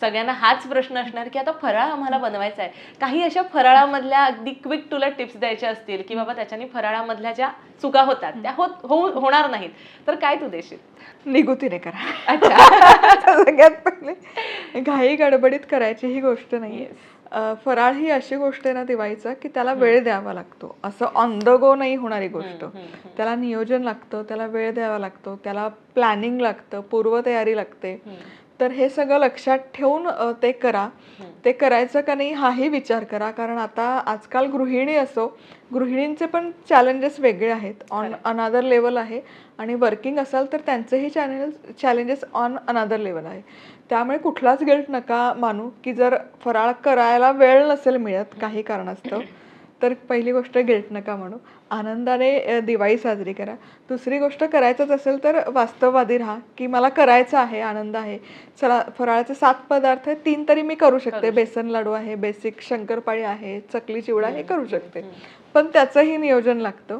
सगळ्यांना हाच प्रश्न असणार की आता फराळ आम्हाला बनवायचा आहे. काही अशा फराळामधल्या अगदी क्विक तुला टिप्स द्यायच्या असतील की बाबा त्याच्याने फराळामधल्या ज्या चुका होतात त्या होत होऊ- होणार नाहीत. तर काय तू देशील? निगुतीने करा. अच्छा. सगळ्यात पहिले घाई गडबडीत करायची ही गोष्ट नाही Yes. अं, फराळ ही अशी गोष्ट आहे ना दिवाळीचा की त्याला वेळ द्यावा लागतो. असं ऑन द गो नाही होणारी गोष्ट. त्याला नियोजन लागतं त्याला वेळ द्यावा लागतो त्याला प्लॅनिंग लागतं पूर्वतयारी लागते. तर हे सगळं लक्षात ठेवून ते करा. ते करायचं का नाही हाही विचार करा. कारण आता आजकाल गृहिणी असो गृहिणींचे पण चॅलेंजेस वेगळे आहेत. ऑन अनादर लेवल आहे. आणि वर्किंग असाल तर त्यांचेही challenges challenges on another level आहे. त्यामुळे कुठलाच गिल्ट नका मानू. की जर फराळ करायला वेळ नसेल मिळत काही कारणास्तव तर पहिली गोष्ट गिल्ट नका म्हणू. आनंदाने दिवाळी साजरी करा. दुसरी गोष्ट करायचंच असेल तर वास्तववादी राहा की मला करायचं आहे आनंद आहे. चला फराळाचे सात पदार्थ आहेत तीन तरी मी करू शकते. बेसन लाडू आहे बेसिक शंकरपाळी आहे चकली चिवडा हे करू शकते. पण त्याचंही नियोजन लागतं.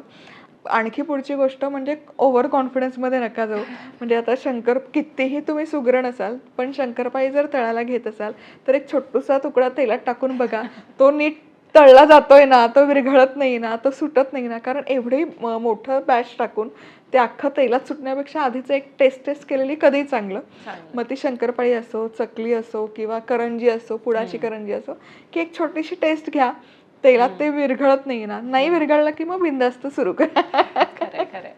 आणखी पुढची गोष्ट म्हणजे ओव्हर कॉन्फिडन्समध्ये नका जाऊ. म्हणजे आता शंकर कितीही तुम्ही सुगरण असाल पण शंकरपाळी जर तळायला घेत असाल तर एक छोटूसा तुकडा तेलात टाकून बघा. तो नीट तळला जातोय ना तो विरघळत नाही ना तो सुटत नाही ना. कारण एवढी मोठं बॅच टाकून ते अख्खं तेलात सुटण्यापेक्षा आधीच एक टेस्ट टेस्ट केलेली कधीही चांगलं. मग ती शंकरपाळी असो चकली असो किंवा करंजी असो पुडाची करंजी असो की एक छोटीशी टेस्ट घ्या. तेलात ते विरघळत नाही ना. नाही विरघळलं की मग बिंदास्त सुरू करा. खरंय खरंय.